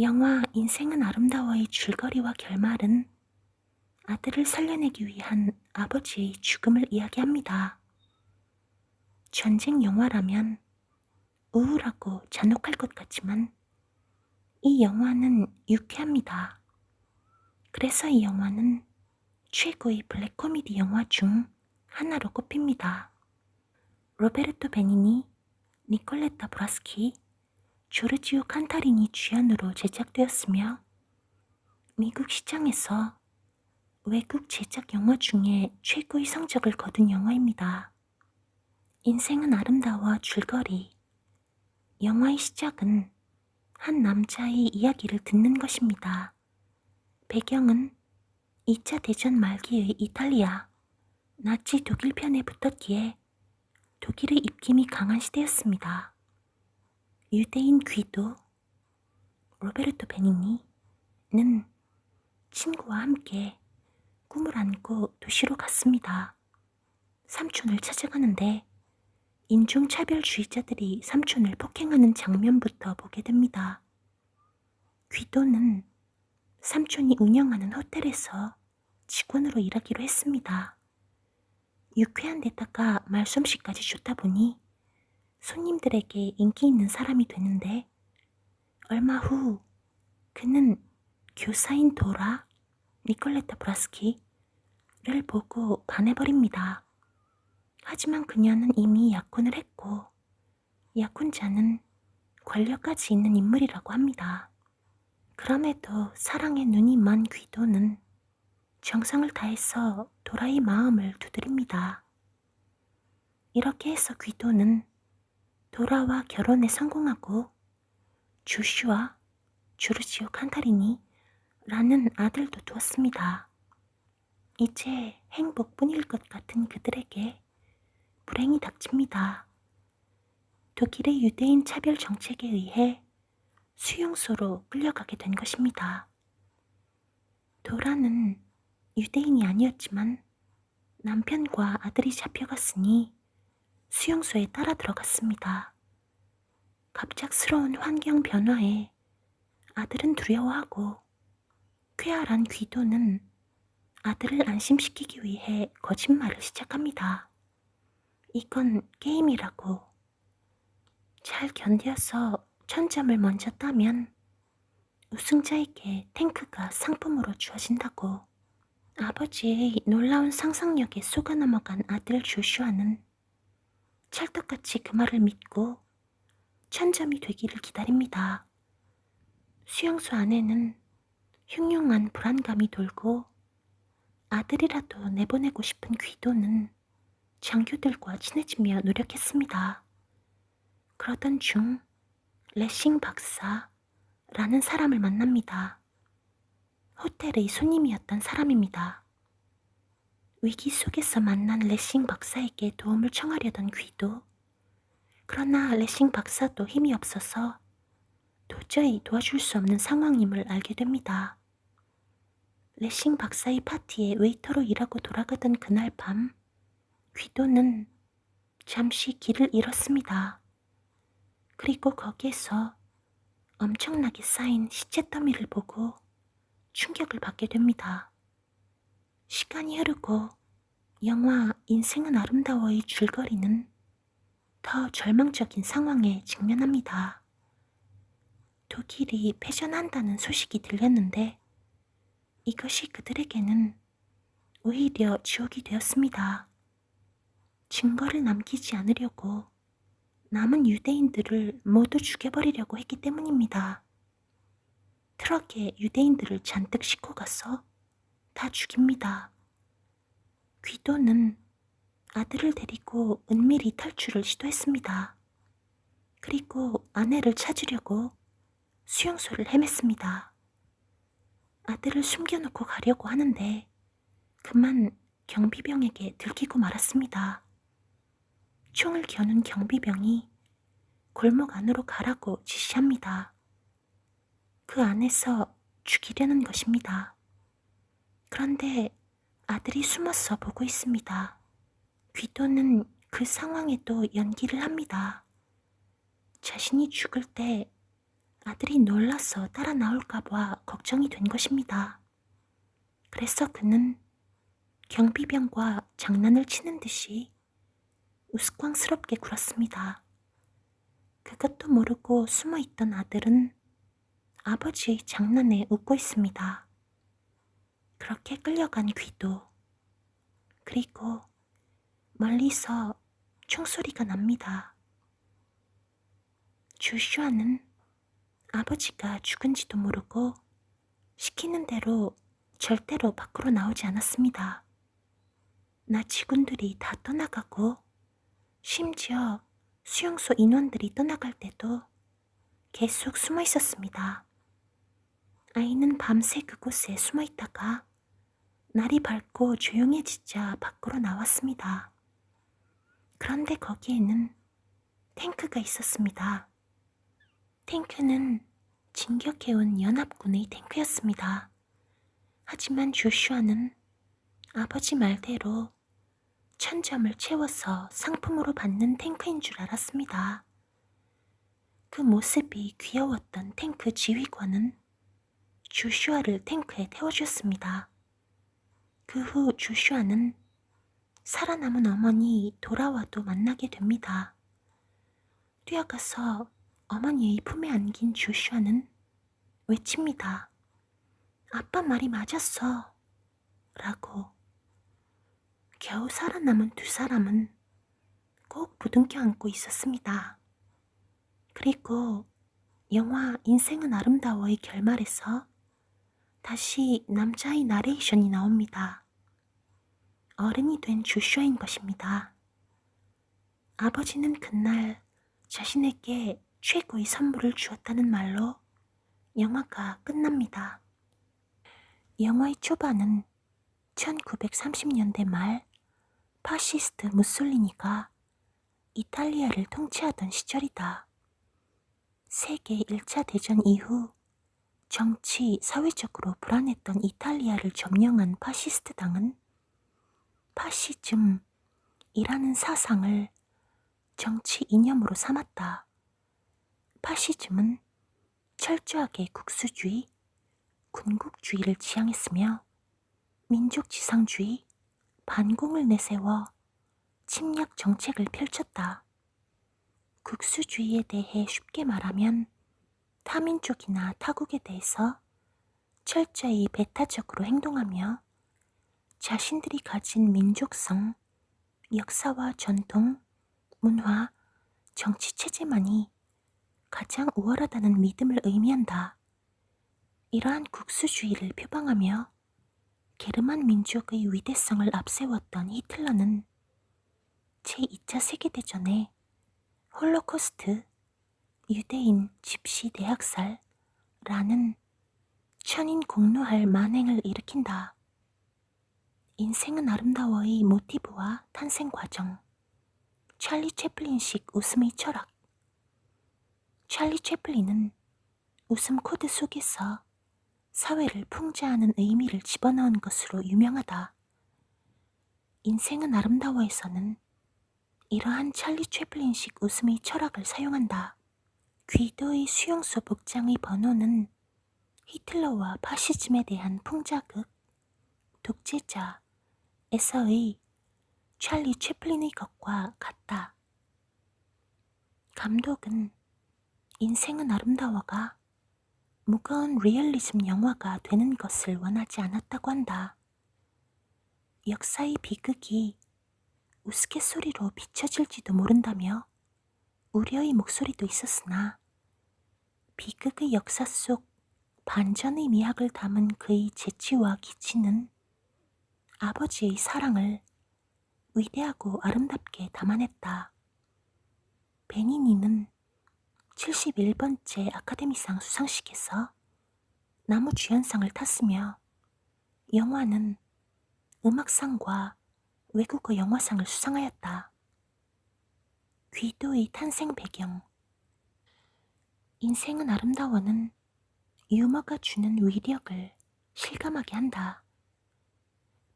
영화 인생은 아름다워의 줄거리와 결말은 아들을 살려내기 위한 아버지의 죽음을 이야기합니다. 전쟁 영화라면 우울하고 잔혹할 것 같지만 이 영화는 유쾌합니다. 그래서 이 영화는 최고의 블랙 코미디 영화 중 하나로 꼽힙니다. 로베르토 베니니, 니콜레타 브라스키, 조르지오 칸타리니 주연으로 제작되었으며 미국 시장에서 외국 제작 영화 중에 최고의 성적을 거둔 영화입니다. 인생은 아름다워 줄거리. 영화의 시작은 한 남자의 이야기를 듣는 것입니다. 배경은 2차 대전 말기의 이탈리아, 나치 독일 편에 붙었기에 독일의 입김이 강한 시대였습니다. 유대인 귀도 로베르토 베니니는 친구와 함께 꿈을 안고 도시로 갔습니다. 삼촌을 찾아가는데 인종차별주의자들이 삼촌을 폭행하는 장면부터 보게 됩니다. 귀도는 삼촌이 운영하는 호텔에서 직원으로 일하기로 했습니다. 유쾌한 데다가 말솜씨까지 좋다 보니 손님들에게 인기 있는 사람이 되는데 얼마 후 그는 교사인 도라 니콜레타 브라스키를 보고 반해버립니다. 하지만 그녀는 이미 약혼을 했고 약혼자는 권력까지 있는 인물이라고 합니다. 그럼에도 사랑에 눈이 먼 귀도는 정성을 다해서 도라의 마음을 두드립니다. 이렇게 해서 귀도는 도라와 결혼에 성공하고 조슈아, 조르지오 칸타리니 라는 아들도 두었습니다. 이제 행복뿐일 것 같은 그들에게 불행이 닥칩니다. 독일의 유대인 차별 정책에 의해 수용소로 끌려가게 된 것입니다. 도라는 유대인이 아니었지만 남편과 아들이 잡혀갔으니 수용소에 따라 들어갔습니다. 갑작스러운 환경 변화에 아들은 두려워하고 쾌활한 귀도는 아들을 안심시키기 위해 거짓말을 시작합니다. 이건 게임이라고. 잘 견뎌서 천점을 먼저 따면 우승자에게 탱크가 상품으로 주어진다고. 아버지의 놀라운 상상력에 속아 넘어간 아들 조슈아는 찰떡같이 그 말을 믿고 천점이 되기를 기다립니다. 수용소 안에는 흉흉한 불안감이 돌고 아들이라도 내보내고 싶은 귀도는 장교들과 친해지며 노력했습니다. 그러던 중 레싱 박사라는 사람을 만납니다. 호텔의 손님이었던 사람입니다. 위기 속에서 만난 레싱 박사에게 도움을 청하려던 귀도 그러나 레싱 박사도 힘이 없어서 도저히 도와줄 수 없는 상황임을 알게 됩니다. 레싱 박사의 파티에 웨이터로 일하고 돌아가던 그날 밤 귀도는 잠시 길을 잃었습니다. 그리고 거기에서 엄청나게 쌓인 시체 더미를 보고 충격을 받게 됩니다. 시간이 흐르고 영화 인생은 아름다워의 줄거리는 더 절망적인 상황에 직면합니다. 독일이 패전한다는 소식이 들렸는데 이것이 그들에게는 오히려 지옥이 되었습니다. 증거를 남기지 않으려고 남은 유대인들을 모두 죽여버리려고 했기 때문입니다. 트럭에 유대인들을 잔뜩 싣고 가서 다 죽입니다. 귀도는 아들을 데리고 은밀히 탈출을 시도했습니다. 그리고 아내를 찾으려고 수용소를 헤맸습니다. 아들을 숨겨놓고 가려고 하는데 그만 경비병에게 들키고 말았습니다. 총을 겨눈 경비병이 골목 안으로 가라고 지시합니다. 그 안에서 죽이려는 것입니다. 그런데 아들이 숨어서 보고 있습니다. 귀도는 그 상황에도 연기를 합니다. 자신이 죽을 때 아들이 놀라서 따라 나올까봐 걱정이 된 것입니다. 그래서 그는 경비병과 장난을 치는 듯이 우스꽝스럽게 굴었습니다. 그것도 모르고 숨어 있던 아들은 아버지의 장난에 웃고 있습니다. 그렇게 끌려간 귀도 그리고 멀리서 총소리가 납니다. 조슈아는 아버지가 죽은지도 모르고 시키는 대로 절대로 밖으로 나오지 않았습니다. 나치군들이 다 떠나가고 심지어 수용소 인원들이 떠나갈 때도 계속 숨어 있었습니다. 아이는 밤새 그곳에 숨어 있다가 날이 밝고 조용해지자 밖으로 나왔습니다. 그런데 거기에는 탱크가 있었습니다. 탱크는 진격해온 연합군의 탱크였습니다. 하지만 조슈아는 아버지 말대로 천점을 채워서 상품으로 받는 탱크인 줄 알았습니다. 그 모습이 귀여웠던 탱크 지휘관은 조슈아를 탱크에 태워주었습니다. 그 후 조슈아는 살아남은 어머니 돌아와도 만나게 됩니다. 뛰어가서 어머니의 품에 안긴 조슈아는 외칩니다. 아빠 말이 맞았어. 라고. 겨우 살아남은 두 사람은 꼭 부둥켜 안고 있었습니다. 그리고 영화 인생은 아름다워의 결말에서 다시 남자의 나레이션이 나옵니다. 어른이 된 조슈아인 것입니다. 아버지는 그날 자신에게 최고의 선물을 주었다는 말로 영화가 끝납니다. 영화의 초반은 1930년대 말 파시스트 무솔리니가 이탈리아를 통치하던 시절이다. 세계 1차 대전 이후 정치, 사회적으로 불안했던 이탈리아를 점령한 파시스트 당은 파시즘이라는 사상을 정치 이념으로 삼았다. 파시즘은 철저하게 국수주의, 군국주의를 지향했으며 민족 지상주의, 반공을 내세워 침략 정책을 펼쳤다. 국수주의에 대해 쉽게 말하면 타민족이나 타국에 대해서 철저히 배타적으로 행동하며 자신들이 가진 민족성, 역사와 전통, 문화, 정치 체제만이 가장 우월하다는 믿음을 의미한다. 이러한 국수주의를 표방하며 게르만 민족의 위대성을 앞세웠던 히틀러는 제2차 세계대전에 홀로코스트, 유대인 집시 대학살라는 천인 공노할 만행을 일으킨다. 인생은 아름다워의 모티브와 탄생 과정. 찰리 채플린식 웃음의 철학. 찰리 채플린은 웃음 코드 속에서 사회를 풍자하는 의미를 집어넣은 것으로 유명하다. 인생은 아름다워에서는 이러한 찰리 채플린식 웃음의 철학을 사용한다. 귀도의 수용소 복장의 번호는 히틀러와 파시즘에 대한 풍자극, 독재자에서의 찰리 채플린의 것과 같다. 감독은 인생은 아름다워가 무거운 리얼리즘 영화가 되는 것을 원하지 않았다고 한다. 역사의 비극이 우스갯소리로 비춰질지도 모른다며 우려의 목소리도 있었으나 비극의 역사 속 반전의 미학을 담은 그의 재치와 기치는 아버지의 사랑을 위대하고 아름답게 담아냈다. 베니니는 71번째 아카데미상 수상식에서 나무 주연상을 탔으며 영화는 음악상과 외국어 영화상을 수상하였다. 귀도의 탄생 배경 인생은 아름다워는 유머가 주는 위력을 실감하게 한다.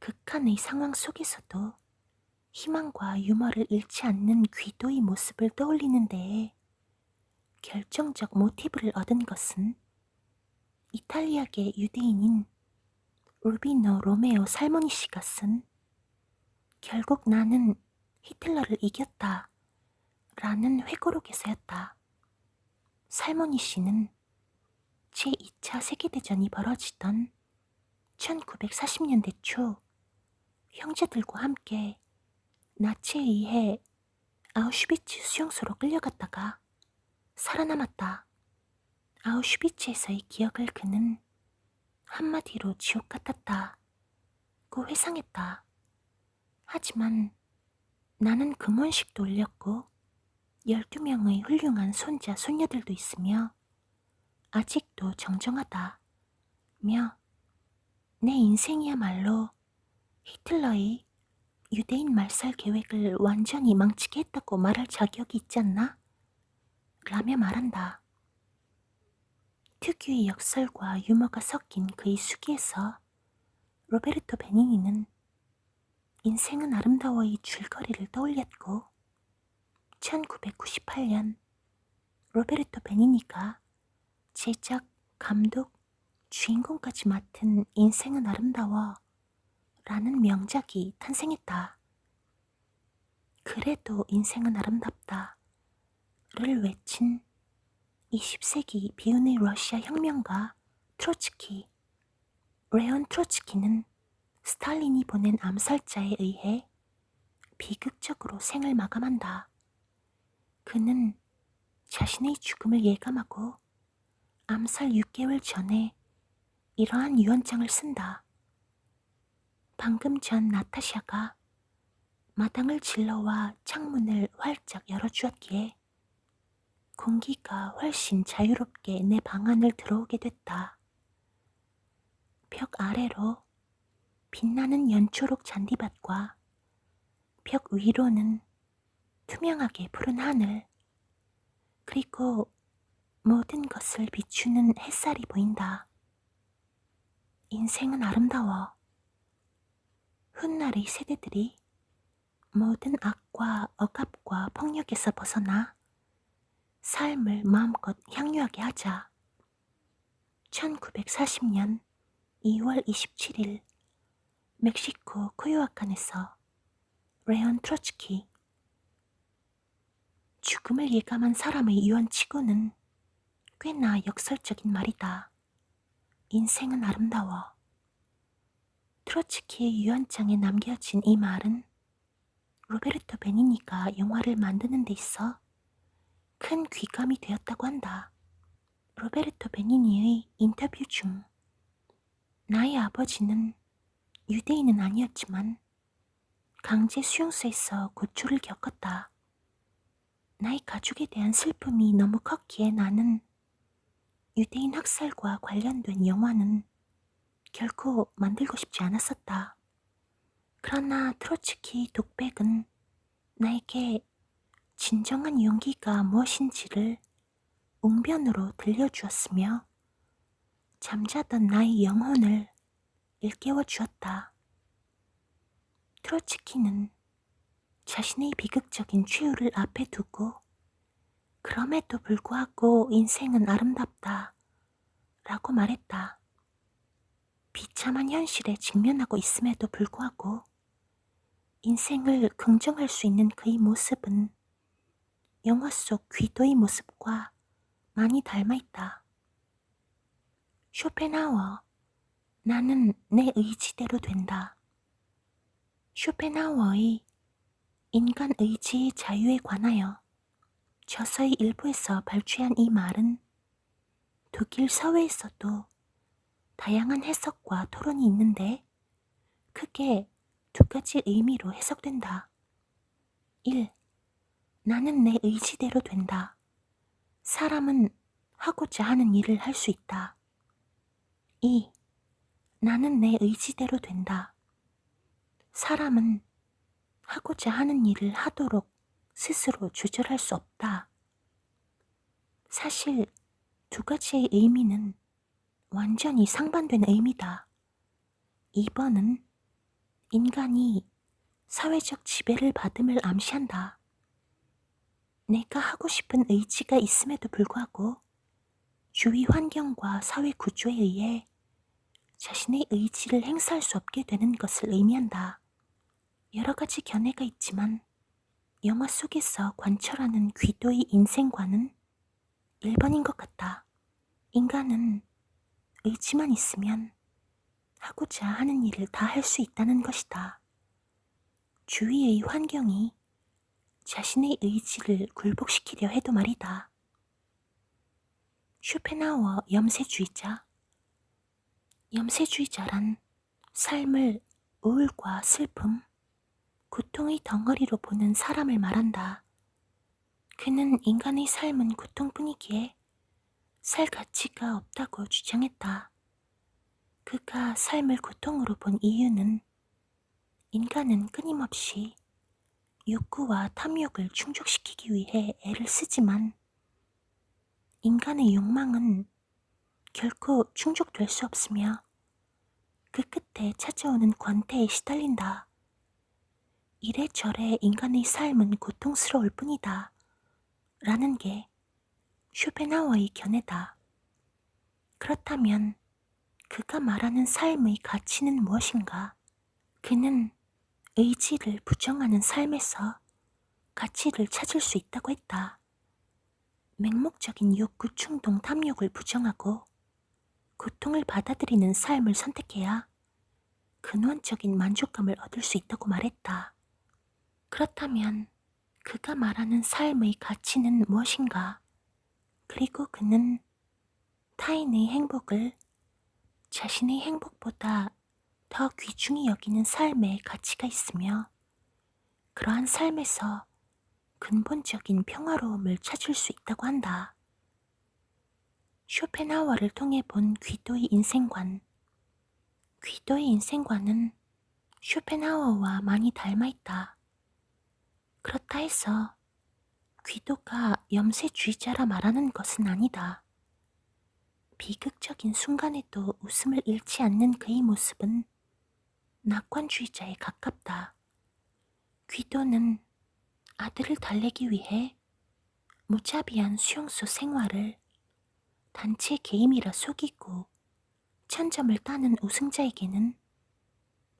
극한의 상황 속에서도 희망과 유머를 잃지 않는 귀도의 모습을 떠올리는 데에 결정적 모티브를 얻은 것은 이탈리아계 유대인인 루비노 로메오 살모니 씨가 쓴 결국 나는 히틀러를 이겼다 라는 회고록에서였다. 살모니 씨는 제2차 세계대전이 벌어지던 1940년대 초 형제들과 함께 나치에 의해 아우슈비츠 수용소로 끌려갔다가 살아남았다. 아우슈비츠에서의 기억을 그는 한마디로 지옥 같았다 고 회상했다. 하지만 나는 금원식도 올렸고 12명의 훌륭한 손자, 손녀들도 있으며 아직도 정정하다. 며 내 인생이야말로 히틀러의 유대인 말살 계획을 완전히 망치게 했다고 말할 자격이 있지 않나? 라며 말한다. 특유의 역설과 유머가 섞인 그의 수기에서 로베르토 베니니는 인생은 아름다워의 줄거리를 떠올렸고 1998년 로베르토 베니니가 제작, 감독, 주인공까지 맡은 인생은 아름다워 라는 명작이 탄생했다. 그래도 인생은 아름답다 를 외친 20세기 비운의 러시아 혁명가 트로츠키 레온 트로츠키는 스탈린이 보낸 암살자에 의해 비극적으로 생을 마감한다. 그는 자신의 죽음을 예감하고 암살 6개월 전에 이러한 유언장을 쓴다. 방금 전 나타샤가 마당을 질러와 창문을 활짝 열어주었기에 공기가 훨씬 자유롭게 내 방 안을 들어오게 됐다. 벽 아래로 빛나는 연초록 잔디밭과 벽 위로는 투명하게 푸른 하늘, 그리고 모든 것을 비추는 햇살이 보인다. 인생은 아름다워. 훗날의 세대들이 모든 악과 억압과 폭력에서 벗어나 삶을 마음껏 향유하게 하자. 1940년 2월 27일 멕시코 코요아칸에서 레온 트로츠키 죽음을 예감한 사람의 유언치고는 꽤나 역설적인 말이다. 인생은 아름다워. 트로츠키의 유언장에 남겨진 이 말은 로베르토 베니니가 영화를 만드는 데 있어 큰 귀감이 되었다고 한다. 로베르토 베니니의 인터뷰 중 나의 아버지는 유대인은 아니었지만 강제 수용소에서 고초를 겪었다. 나의 가족에 대한 슬픔이 너무 컸기에 나는 유대인 학살과 관련된 영화는 결코 만들고 싶지 않았었다. 그러나 트로츠키 독백은 나에게 진정한 용기가 무엇인지를 웅변으로 들려주었으며 잠자던 나의 영혼을 일깨워 주었다. 트로츠키는 자신의 비극적인 최후를 앞에 두고 그럼에도 불구하고 인생은 아름답다 라고 말했다. 비참한 현실에 직면하고 있음에도 불구하고 인생을 긍정할 수 있는 그의 모습은 영화 속 귀도의 모습과 많이 닮아 있다. 쇼펜하워, 나는 내 의지대로 된다. 쇼펜하워의 인간 의지의 자유에 관하여 저서의 일부에서 발췌한 이 말은 독일 사회에서도 다양한 해석과 토론이 있는데 크게 두 가지 의미로 해석된다. 1. 나는 내 의지대로 된다. 사람은 하고자 하는 일을 할 수 있다. 2. 나는 내 의지대로 된다. 사람은 하고자 하는 일을 하도록 스스로 조절할 수 없다. 사실 두 가지의 의미는 완전히 상반된 의미다. 2번은 인간이 사회적 지배를 받음을 암시한다. 내가 하고 싶은 의지가 있음에도 불구하고 주위 환경과 사회 구조에 의해 자신의 의지를 행사할 수 없게 되는 것을 의미한다. 여러 가지 견해가 있지만 영화 속에서 관철하는 귀도의 인생관은 1번인 것 같다. 인간은 의지만 있으면 하고자 하는 일을 다 할 수 있다는 것이다. 주위의 환경이 자신의 의지를 굴복시키려 해도 말이다. 쇼펜하우어 염세주의자 염세주의자란 삶을 우울과 슬픔, 고통의 덩어리로 보는 사람을 말한다. 그는 인간의 삶은 고통뿐이기에 살 가치가 없다고 주장했다. 그가 삶을 고통으로 본 이유는 인간은 끊임없이 욕구와 탐욕을 충족시키기 위해 애를 쓰지만 인간의 욕망은 결코 충족될 수 없으며 그 끝에 찾아오는 권태에 시달린다. 이래저래 인간의 삶은 고통스러울 뿐이다. 라는 게 쇼펜하워의 견해다. 그렇다면 그가 말하는 삶의 가치는 무엇인가? 그는 의지를 부정하는 삶에서 가치를 찾을 수 있다고 했다. 맹목적인 욕구, 충동, 탐욕을 부정하고 고통을 받아들이는 삶을 선택해야 근원적인 만족감을 얻을 수 있다고 말했다. 그렇다면 그가 말하는 삶의 가치는 무엇인가? 그리고 그는 타인의 행복을 자신의 행복보다 더 귀중히 여기는 삶에 가치가 있으며 그러한 삶에서 근본적인 평화로움을 찾을 수 있다고 한다. 쇼펜하워를 통해 본 귀도의 인생관. 귀도의 인생관은 쇼펜하워와 많이 닮아 있다. 그렇다 해서 귀도가 염세주의자라 말하는 것은 아니다. 비극적인 순간에도 웃음을 잃지 않는 그의 모습은 낙관주의자에 가깝다. 귀도는 아들을 달래기 위해 무자비한 수용소 생활을 단체 게임이라 속이고 천점을 따는 우승자에게는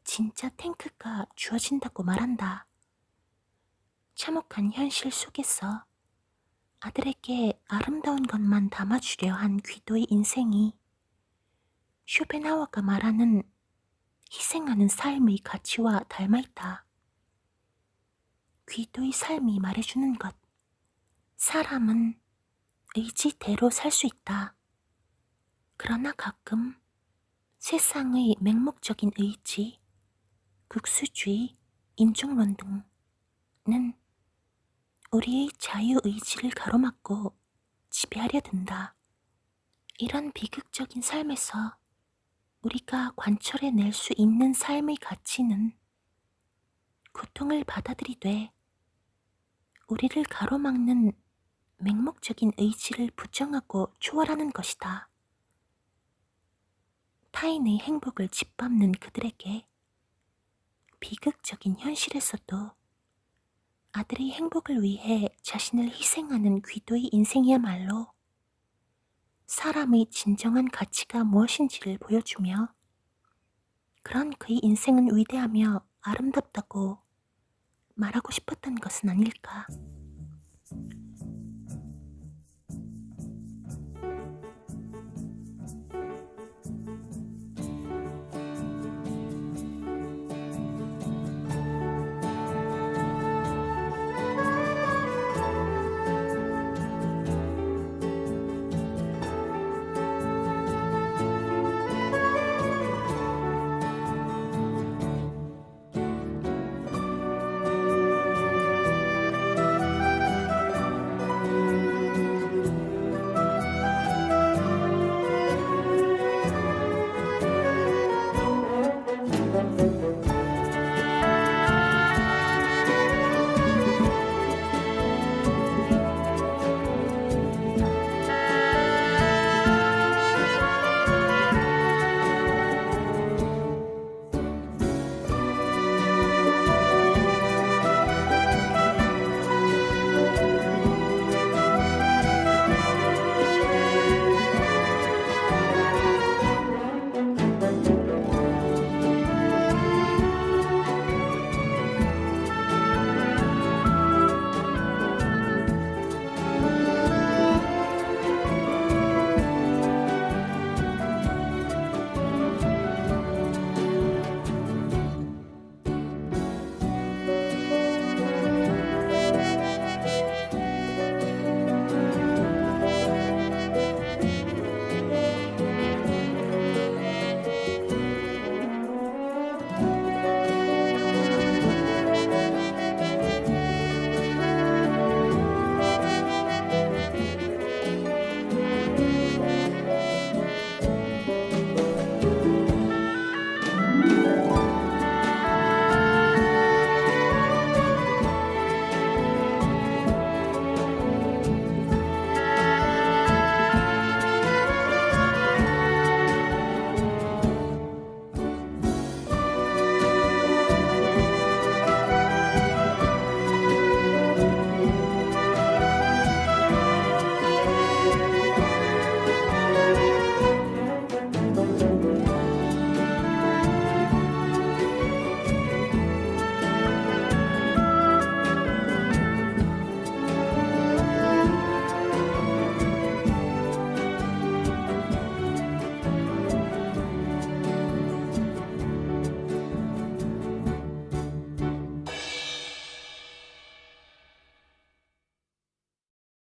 진짜 탱크가 주어진다고 말한다. 참혹한 현실 속에서 아들에게 아름다운 것만 담아주려 한 귀도의 인생이 쇼펜하워가 말하는 희생하는 삶의 가치와 닮아있다. 귀도의 삶이 말해주는 것. 사람은 의지대로 살 수 있다. 그러나 가끔 세상의 맹목적인 의지, 국수주의, 인종론 등은 우리의 자유의지를 가로막고 지배하려 든다. 이런 비극적인 삶에서 우리가 관철해 낼 수 있는 삶의 가치는 고통을 받아들이되 우리를 가로막는 맹목적인 의지를 부정하고 초월하는 것이다. 타인의 행복을 짓밟는 그들에게 비극적인 현실에서도 아들의 행복을 위해 자신을 희생하는 귀도의 인생이야말로 사람의 진정한 가치가 무엇인지를 보여주며 그런 그의 인생은 위대하며 아름답다고 말하고 싶었던 것은 아닐까.